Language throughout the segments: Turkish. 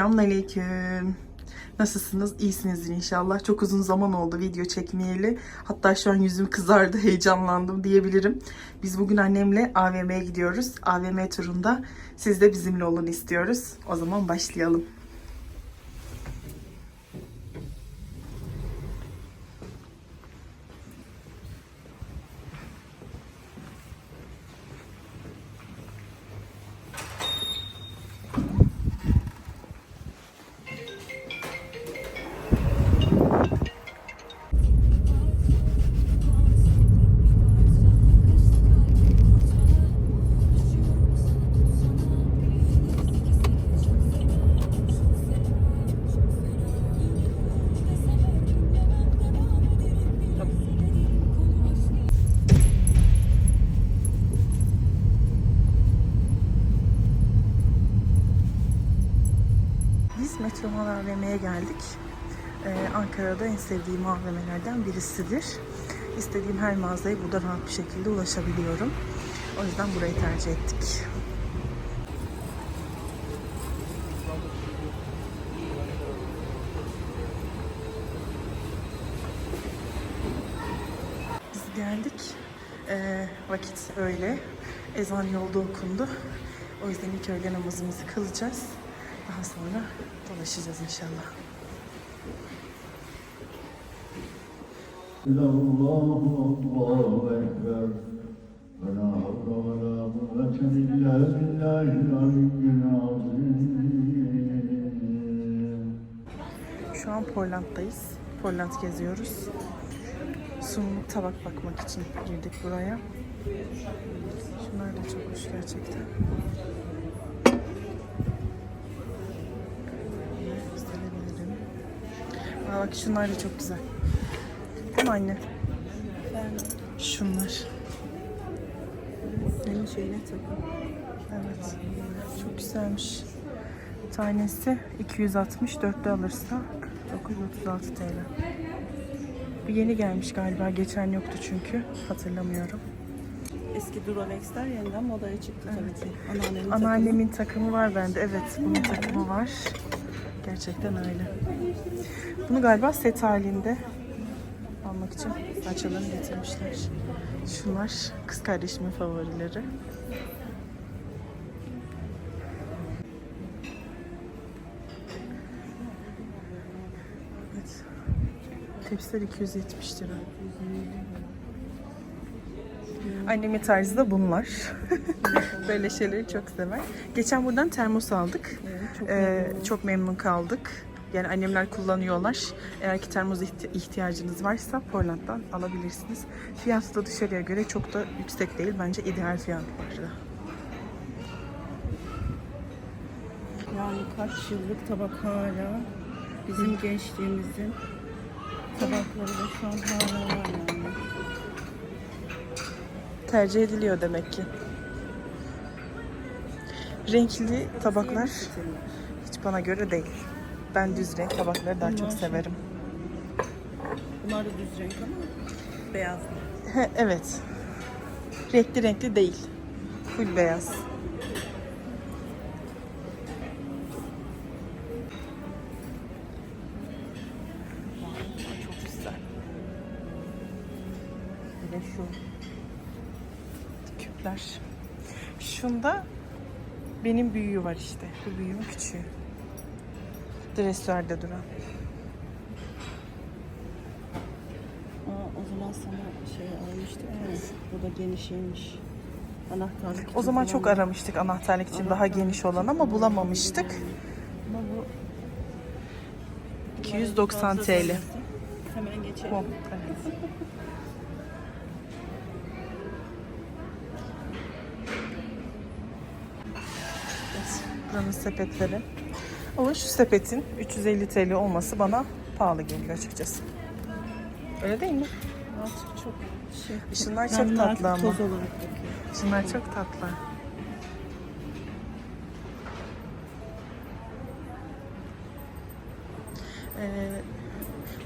Selamünaleyküm. Nasılsınız? İyisinizdir inşallah. Çok uzun zaman oldu video çekmeyeli. Hatta şu an yüzüm kızardı, heyecanlandım diyebilirim. Biz bugün annemle AVM'ye gidiyoruz. AVM turunda siz de bizimle olun istiyoruz. O zaman başlayalım. Metroman AVM'ye geldik. Ee, Ankara'da en sevdiğim AVM'lerden birisidir. İstediğim her mağazaya burada rahat bir şekilde ulaşabiliyorum. O yüzden burayı tercih ettik. Biz geldik. Ee, vakit öyle. Ezan yolda okundu. O yüzden ilk öğle namazımızı kılacağız. Daha sonra dolaşacağız inşallah. Allahu Ekber. Ve la havle ve la kuvvete illa billahil aliyyil azim. Şu an Portland'dayız. Portland geziyoruz. Sunumluk tabak bakmak için girdik buraya. Şunlar da çok hoş gerçekten. Bak şunlar da çok güzel. Değil mi anne? Şunlar. Senin şeyine takın. Evet. Çok güzelmiş. Tanesi 260, dörtte alırsa 936 TL. Bir yeni gelmiş galiba. Geçen yoktu çünkü. Hatırlamıyorum. Eski Duralex'ler yeniden modaya çıktı tabii ki. Anneannemin Anneannemin takımı var bende. Evet, bunun takımı var. Gerçekten öyle. Bunu galiba set halinde almak için parçalarını getirmişler. Şunlar kız kardeşimin favorileri. Evet. Tepsiler 270 lira. Annemin tarzı da bunlar. Böyle şeyleri çok sever. Geçen buradan termos aldık. Evet, çok Ee, memnunum. çok memnun kaldık. Yani annemler kullanıyorlar. Eğer ki termos ihti- ihtiyacınız varsa Portland'dan alabilirsiniz. Fiyatı da dışarıya göre çok da yüksek değil. Bence ideal fiyat var da. Yani kaç yıllık tabak hala bizim gençliğimizin tabakları da şu an hala var yani. Tercih ediliyor demek ki. Renkli tabaklar hiç bana göre değil. Ben düz renk tabakları daha çok severim. Bunlar da düz renk ama beyaz. He, evet. Renkli renkli değil. Full beyaz. Çok güzel. Bir de şu küpler. Şunda benim büyüğü var işte. Bu büyüğün küçüğü. Dresörde duran. Aa, o zaman sana şey almıştım ama bu da genişiymiş. Anahtarlık için O zaman çok aramıştık anahtarlık için daha geniş olan ama bulamamıştık. Ama bu 290 fazla TL. Hemen geçelim. Bu. Evet, Buranın sepetleri. Ama şu sepetin 350 TL olması bana pahalı geliyor açıkçası. Öyle değil mi? Artık çok şey. Şunlar çok Ben tatlı ama. Toz olarak bakıyorum. Şunlar çok tatlı. Ee,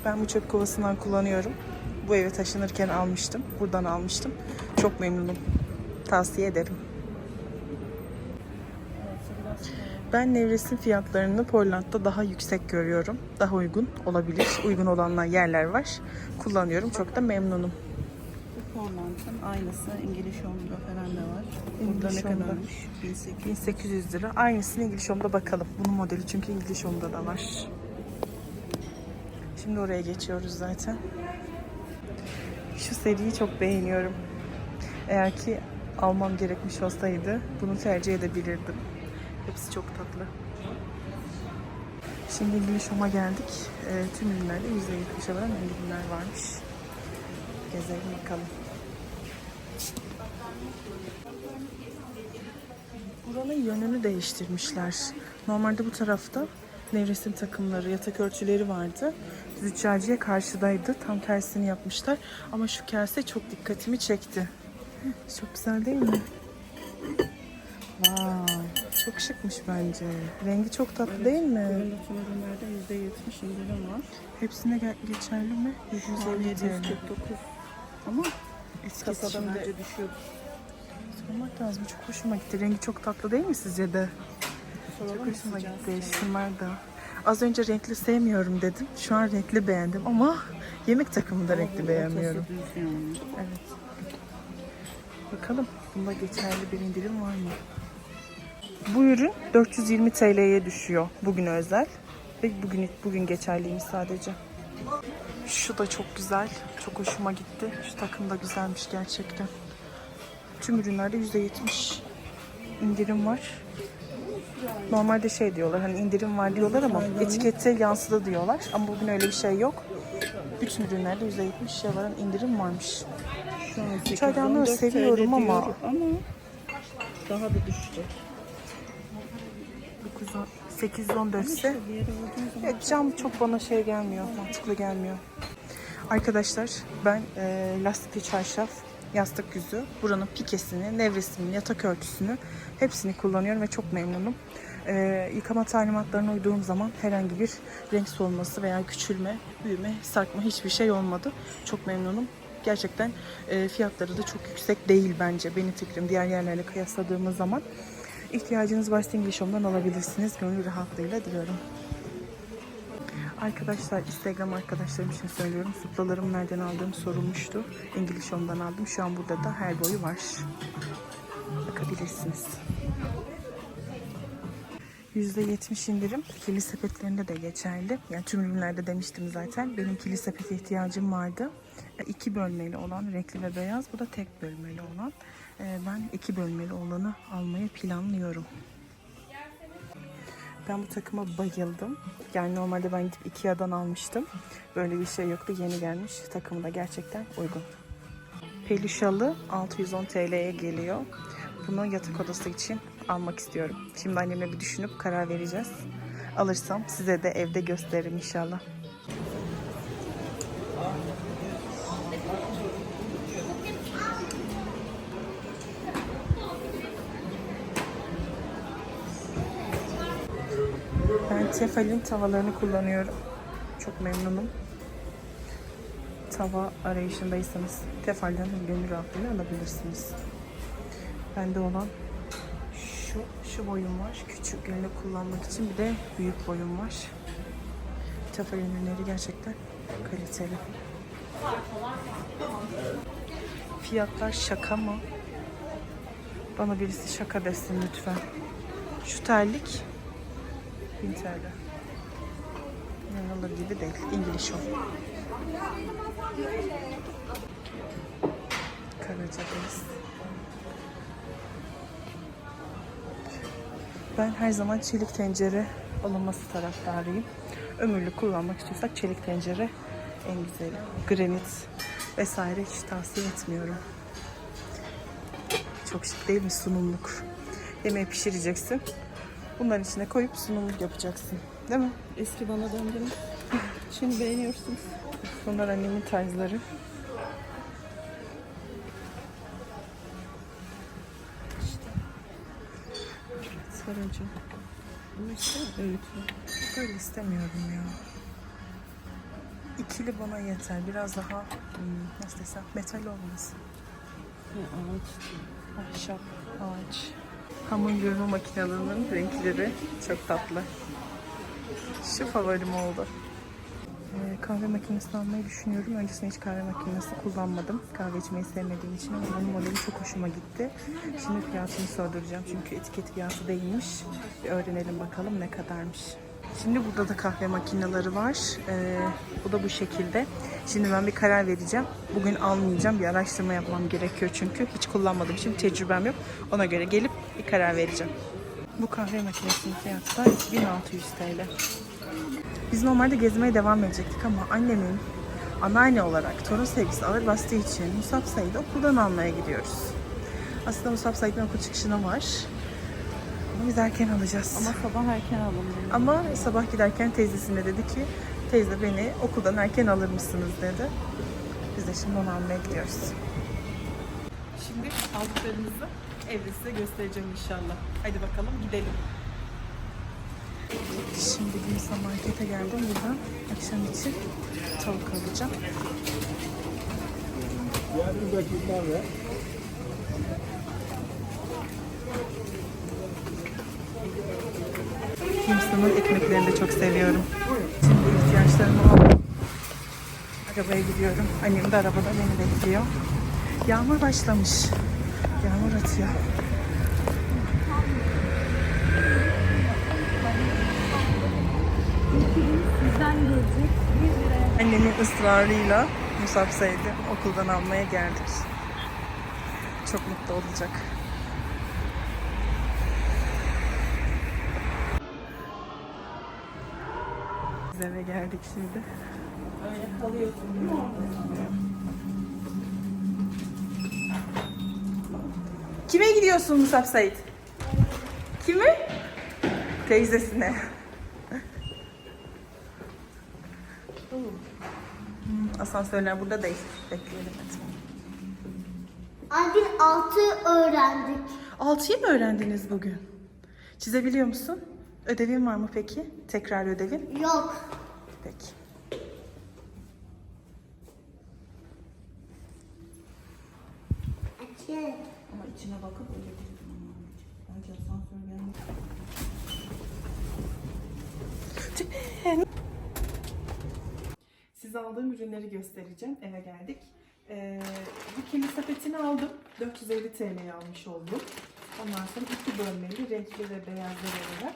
ben bu çöp kovasından kullanıyorum. Bu eve taşınırken almıştım. Buradan almıştım. Çok memnunum. Tavsiye ederim. Ben Nevres'in fiyatlarını Portland'da daha yüksek görüyorum. Daha uygun olabilir. Uygun olanlar yerler var. Kullanıyorum. Çok da memnunum. Bu Portland'ın aynısı İngiliz Home'da falan da var. Burada ne kadarmış? 1800. 1800 lira. Aynısını İngiliz Home'da bakalım. Bunun modeli çünkü İngiliz Home'da da var. Şimdi oraya geçiyoruz zaten. Şu seriyi çok beğeniyorum. Eğer ki almam gerekmiş olsaydı bunu tercih edebilirdim. Hepsi çok tatlı. Şimdi Home'a geldik. Ee, tüm ürünlerde %70'e varan indirimler varmış. Gezelim bakalım. Buranın yönünü değiştirmişler. Normalde bu tarafta nevresim takımları, yatak örtüleri vardı. Züccaciye karşıdaydı. Tam tersini yapmışlar. Ama şu kase çok dikkatimi çekti. Çok güzel değil mi? Vay, çok şıkmış bence. Rengi çok tatlı değil mi? Tüm ürünlerde %70 indirim var. Hepsine ge- geçerli mi? 750 TL. 749. Ama Eskisi kasada şimdi bence düşüyor. sormak lazım. Çok hoşuma gitti. Rengi çok tatlı değil mi sizce de? Soralım Çok hoşuma gitti. Şunlar da. Az önce renkli sevmiyorum dedim. Şu an renkli beğendim ama yemek takımında renkli Ortası beğenmiyorum. yani. Evet. Bakalım bunda geçerli bir indirim var mı? Bu ürün 420 TL'ye düşüyor bugün özel. Ve bugün bugün geçerliymiş sadece. Şu da çok güzel. Çok hoşuma gitti. Şu takım da güzelmiş gerçekten. Tüm ürünlerde %70 indirim var. Normalde şey diyorlar hani indirim var diyorlar ama etikette yansıdı diyorlar. Ama bugün öyle bir şey yok. Bütün ürünlerde %70 varan indirim varmış. Şu an 814 Çaydanlığı seviyorum ama- ama daha da düşecek. 9'a 814 ise Evet, cam çok bana şey gelmiyor, mantıklı gelmiyor. Arkadaşlar ben e, lastikli çarşaf, yastık yüzü, buranın pikesini, nevresini, yatak örtüsünü hepsini kullanıyorum ve çok memnunum. E, yıkama talimatlarına uyduğum zaman herhangi bir renk solması veya küçülme, büyüme, sarkma hiçbir şey olmadı. Çok memnunum. Gerçekten e, fiyatları da çok yüksek değil bence benim fikrim diğer yerlerle kıyasladığımız zaman. İhtiyacınız varsa İngiliz Home'dan alabilirsiniz. Gönül rahatlığıyla diliyorum. Arkadaşlar Instagram arkadaşlarım için söylüyorum. Suplalarımı nereden aldığım sorulmuştu. İngiliz Home'dan aldım. Şu an burada da her boyu var. Bakabilirsiniz. %70 indirim kili sepetlerinde de geçerli. Yani tüm ürünlerde demiştim zaten. Benim kili sepete ihtiyacım vardı. İki bölmeli olan renkli ve beyaz. Bu da tek bölmeli olan. E, Ben iki bölmeli olanı almayı planlıyorum. Ben bu takıma bayıldım. Yani normalde ben gidip Ikea'dan almıştım. Böyle bir şey yoktu. Yeni gelmiş. Takımı da gerçekten uygun. Peluşalı 610 TL'ye geliyor. Bunu yatak odası için almak istiyorum. Şimdi annemle bir düşünüp karar vereceğiz. Alırsam size de evde gösteririm inşallah. Tefal'in tavalarını kullanıyorum. Çok memnunum. Tava arayışındaysanız Tefal'den gönül rahatlığıyla alabilirsiniz. Bende olan şu, şu boyum var. Küçük günlük kullanmak için bir de büyük boyum var. Tefal ürünleri gerçekten kaliteli. Fiyatlar şaka mı? Bana birisi şaka desin lütfen. Şu terlik 1000 TL. Gibi değil. İngiliz o. Karacadeniz. Ben her zaman çelik tencere alınması taraftarıyım. Ömürlük kullanmak istiyorsak çelik tencere en güzeli. Granit vesaire hiç tavsiye etmiyorum. Çok şık değil mi sunumluk? Yemeği pişireceksin. Bunların içine koyup sunumluk yapacaksın. Değil mi? eski bana döndünüz. Şimdi beğeniyorsunuz. Bunlar annemin tarzları. Sarıncı. Ama işte öğütlü. Böyle istemiyorum ya. İkili bana yeter. Biraz daha hmm, nasıl desem metal olmasın. Ağaç. Ahşap, ağaç. Hamur yoğurma makinelerinin renkleri çok tatlı. Şu favorim oldu. Ee, kahve makinesi almayı düşünüyorum. Öncesinde hiç kahve makinesi kullanmadım. Kahve içmeyi sevmediğim için ama bunun modeli çok hoşuma gitti. Şimdi fiyatını sorduracağım çünkü etiket fiyatı değilmiş. Bir öğrenelim bakalım ne kadarmış. Şimdi burada da kahve makineleri var. Ee, bu da bu şekilde. Şimdi ben bir karar vereceğim. Bugün almayacağım. Bir araştırma yapmam gerekiyor çünkü. Hiç kullanmadığım için tecrübem yok. Ona göre gelip bir karar vereceğim. Bu kahve makinesinin fiyatı da 2600 TL. Biz normalde gezmeye devam edecektik ama annemin anneanne olarak torun sevgisi ağır bastığı için Musab Said'i okuldan almaya gidiyoruz. Aslında Musab Said'in okul çıkışına var. Ama biz erken alacağız. Ama sabah erken alın. Ama sabah giderken teyzesine dedi ki teyze beni okuldan erken alır mısınız dedi. Biz de şimdi onu almaya gidiyoruz. Şimdi aldıklarımızı evde size göstereceğim inşallah. Hadi bakalım gidelim. Şimdi Gümsa markete geldim. Buradan akşam için tavuk alacağım. Gümsa'nın ekmeklerini de çok seviyorum. Şimdi ihtiyaçlarımı aldım. Arabaya gidiyorum. Annem de arabada beni bekliyor. Yağmur başlamış. Yağmur atıyor. Bizden gelecek 100 liraya. Annemin ısrarıyla Musab Said'i okuldan almaya geldik. Çok mutlu olacak. Biz eve geldik şimdi. Kime gidiyorsun Musab Said? Kime? Teyzesine. Hmm, Asansörler burada değil. Bekleyelim biz altı öğrendik. Altıyı mı öğrendiniz bugün? Çizebiliyor musun? Ödevin var mı peki? Tekrar ödevin? Yok. Peki. Açın. Ama içine bakıp öyle Bence asansör gelmiş. Size aldığım ürünleri göstereceğim. Eve geldik. Ee, bu kirli sepetini aldım. 450 TL'ye almış oldum. Ondan sonra iki bölmeli renkli ve beyazlar olarak.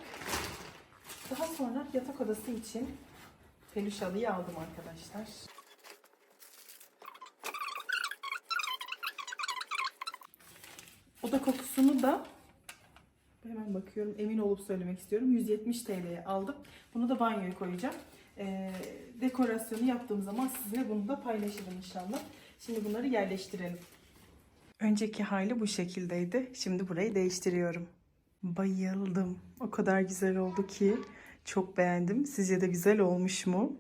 Daha sonra yatak odası için peluş halıyı aldım arkadaşlar. Oda kokusunu da hemen bakıyorum emin olup söylemek istiyorum. 170 TL'ye aldım. Bunu da banyoya koyacağım. Ee, dekorasyonu yaptığım zaman sizinle bunu da paylaşırım inşallah. Şimdi bunları yerleştirelim. Önceki hali bu şekildeydi. Şimdi burayı değiştiriyorum. Bayıldım. O kadar güzel oldu ki. Çok beğendim. Sizce de güzel olmuş mu?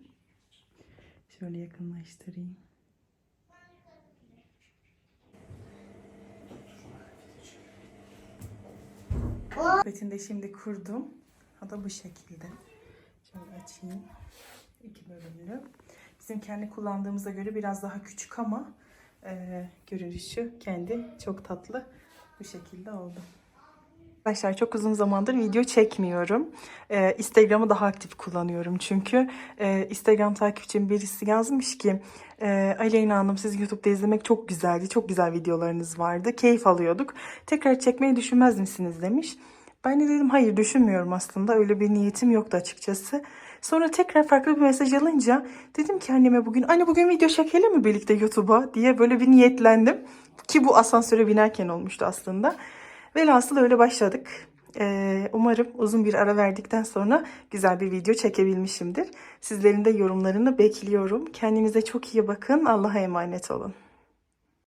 Şöyle yakınlaştırayım. Sepetini de şimdi kurdum. O da bu şekilde. Şöyle açayım. İki bölümlü. Bizim kendi kullandığımıza göre biraz daha küçük ama e, görünüşü kendi çok tatlı. Bu şekilde oldu. Arkadaşlar çok uzun zamandır video çekmiyorum. Ee, Instagram'ı daha aktif kullanıyorum çünkü. Ee, Instagram takipçim birisi yazmış ki e, Aleyna Hanım siz YouTube'da izlemek çok güzeldi. Çok güzel videolarınız vardı. Keyif alıyorduk. Tekrar çekmeyi düşünmez misiniz demiş. Ben de dedim hayır düşünmüyorum aslında. Öyle bir niyetim yoktu açıkçası. Sonra tekrar farklı bir mesaj alınca dedim ki anneme bugün anne bugün video çekelim mi birlikte YouTube'a diye böyle bir niyetlendim. Ki bu asansöre binerken olmuştu aslında. Velhasıl öyle başladık. Ee, umarım uzun bir ara verdikten sonra güzel bir video çekebilmişimdir. Sizlerin de yorumlarını bekliyorum. Kendinize çok iyi bakın. Allah'a emanet olun.